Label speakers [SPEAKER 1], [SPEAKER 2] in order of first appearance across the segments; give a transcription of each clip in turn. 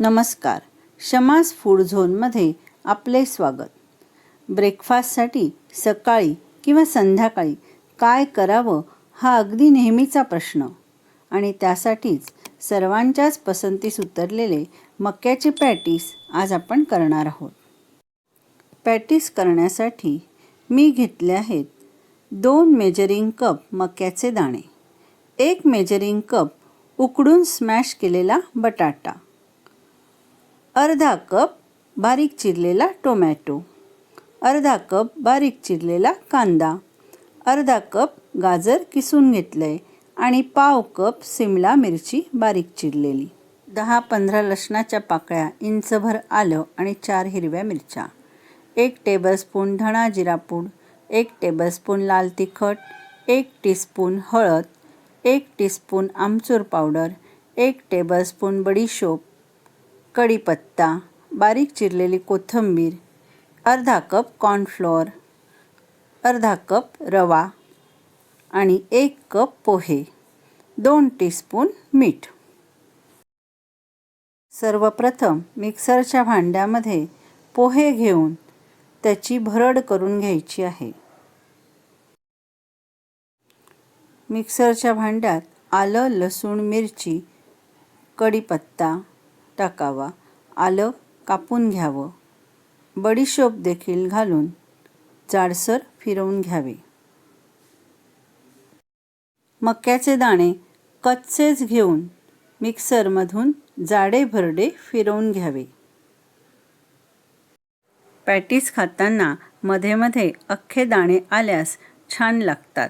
[SPEAKER 1] नमस्कार. शमास फूड झोनमध्ये आपले स्वागत. ब्रेकफास्टसाठी सकाळी किंवा संध्याकाळी काय करावं हा अगदी नेहमीचा प्रश्न. आणि त्यासाठीच सर्वांच्याच पसंतीस उतरलेले मक्याचे पॅटीस आज आपण करणार आहोत. पॅटीस करण्यासाठी मी घेतले आहेत दोन मेजरिंग कप मक्याचे दाणे एक मेजरिंग कप उकडून स्मॅश केलेला बटाटा. अर्धा कप बारीक चिरलेला टोमॅटो अर्धा कप बारीक चिरलेला कांदा अर्धा कप गाजर किसून घेतलं आहे आणि पाव कप सिमला मिरची बारीक चिरलेली. दहा पंधरा लसणाच्या पाकळ्या इंचभर आलं आणि चार हिरव्या मिरच्या एक टेबलस्पून धणा जिरापूड एक टेबलस्पून लाल तिखट एक टीस्पून हळद एक टीस्पून आमचूर पावडर एक टेबलस्पून बडीशोप कढीपत्ता बारीक चिरलेली कोथिंबीर अर्धा कप कॉर्नफ्लोअर अर्धा कप रवा आणि एक कप पोहे दोन टीस्पून मीठ. सर्वप्रथम मिक्सरच्या भांड्यामध्ये पोहे घेऊन त्याची भरड करून घ्यायची आहे. मिक्सरच्या भांड्यात आलं लसूण मिरची कढीपत्ता टाकावा. आलं कापून घ्यावं. बडीशोप देखील घालून जाडसर फिरवून घ्यावे. मक्याचे दाणे कच्चेच घेऊन मिक्सरमधून जाडे भरडे फिरवून घ्यावे. पॅटीस खाताना मध्ये मध्ये अख्खे दाणे आल्यास छान लागतात.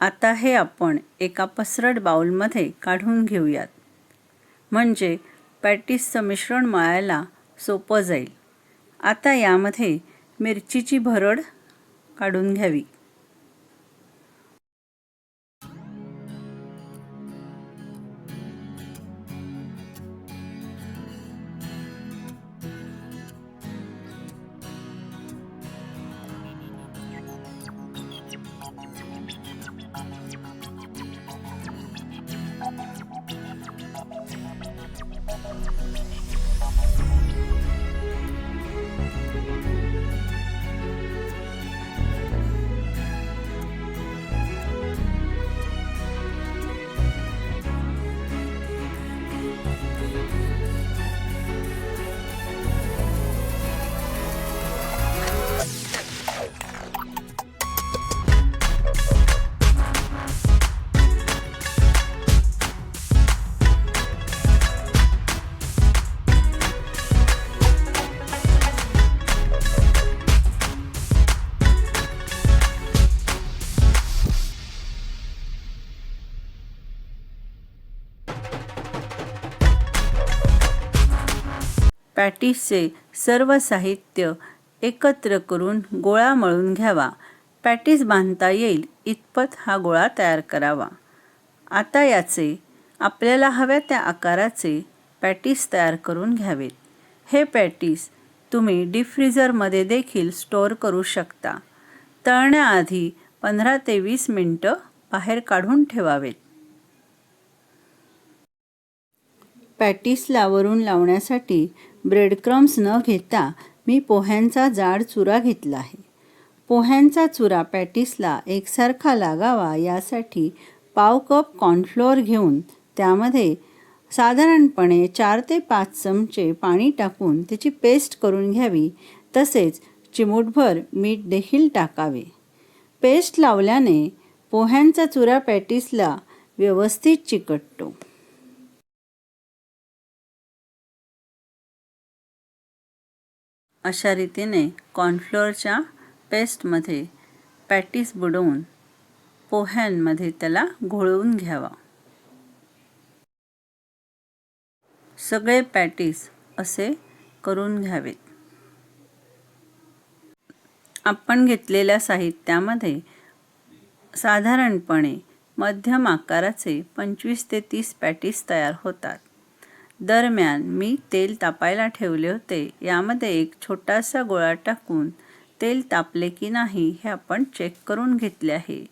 [SPEAKER 1] आता हे आपण एका पसरट बाऊलमध्ये काढून घेऊयात. म्हणजे पॅटीसचं मिश्रण मळायला सोपं जाईल. आता यामध्ये मिरचीची भरड काढून घ्यावी. Thank you. पॅटिसचे सर्व साहित्य एकत्र करून गोळा मळून घ्यावा. पॅटीस बांधता येईल इतपत हा गोळा तयार करावा. आता याचे आपल्याला हव्या त्या आकाराचे पॅटीस तयार करून घ्यावेत. हे पॅटीस तुम्ही डिफ्रीजरमध्ये देखील स्टोअर करू शकता. तळण्याआधी पंधरा ते वीस मिनटं बाहेर काढून ठेवावेत. पॅटिस लावरून लावण्यासाठी ब्रेडक्रम्स न घेता मी पोह्यांचा जाड चुरा घेतला आहे. पोह्यांचा चुरा पॅटीसला एकसारखा लागावा यासाठी पाव कप कॉर्नफ्लोअर घेऊन त्यामध्ये साधारणपणे चार ते पाच चमचे पाणी टाकून त्याची पेस्ट करून घ्यावी. तसेच चिमूटभर मीठ देखील टाकावे. पेस्ट लावल्याने पोह्यांचा चुरा पॅटीसला व्यवस्थित चिकटतो. अशा रीतीने कॉर्नफ्लोअरच्या पेस्टमध्ये पॅटीस बुडवून पोह्यांमध्ये त्याला घोळवून घ्यावा. सगळे पॅटीस असे करून घ्यावेत. आपण घेतलेल्या साहित्यामध्ये साधारणपणे मध्यम आकाराचे पंचवीस ते तीस पॅटीस तयार होतात. दरम्यान मी तेल तापायला ठेवले होते. यामध्ये एक छोटासा गोळा टाकून तेल तापले की नाही हे आपण चेक करून घेतले आहे.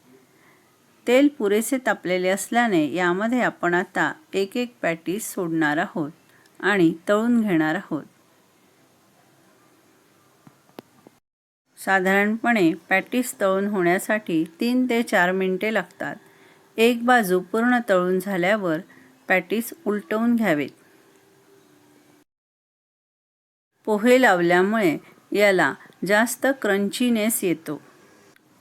[SPEAKER 1] तेल पुरेसे तापलेले असल्याने यामध्ये आपण आता एक एक पॅटीस सोडणार आहोत आणि तळून घेणार आहोत. साधारणपणे पॅटीस तळून होण्यासाठी तीन ते चार मिनिटे लागतात. एक बाजू पूर्ण तळून झाल्यावर पॅटीस उलटवून घ्यावेत. पोहे लावल्यामुळे याला जास्त क्रंचीनेस येतो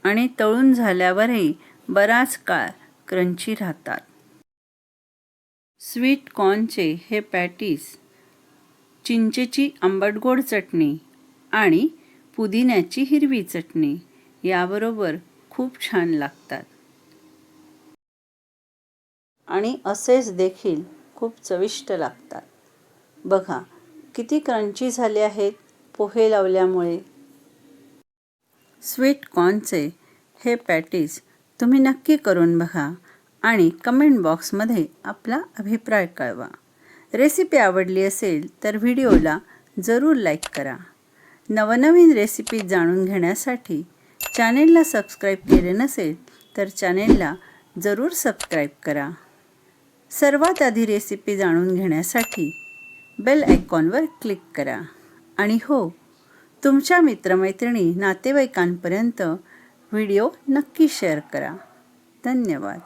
[SPEAKER 1] आणि तळून झाल्यावरही बराच काळ क्रंची राहतात. स्वीट कॉर्नचे हे पॅटीस चिंचेची आंबटगोड चटणी आणि पुदिन्याची हिरवी चटणी याबरोबर खूप छान लागतात. आणि असेच देखील खूप चविष्ट लागतात. बघा किती क्रंची झाले आहेत पोहे लावल्यामुळे? स्वीट कॉर्नचे हे पॅटीज तुम्ही नक्की करून बघा आणि कमेंट बॉक्समध्ये आपला अभिप्राय कळवा. रेसिपी आवडली असेल तर व्हिडिओला जरूर लाईक करा. नवनवीन रेसिपी जाणून घेण्यासाठी चॅनेलला सबस्क्राईब केले नसेल तर चॅनेलला जरूर सबस्क्राईब करा. सर्वात आधी रेसिपी जाणून घेण्यासाठी बेल आयकॉनवर क्लिक करा. आणि हो तुमच्या मित्रमैत्रिणी नातेवाईकांपर्यंत व्हिडिओ नक्की शेअर करा. धन्यवाद.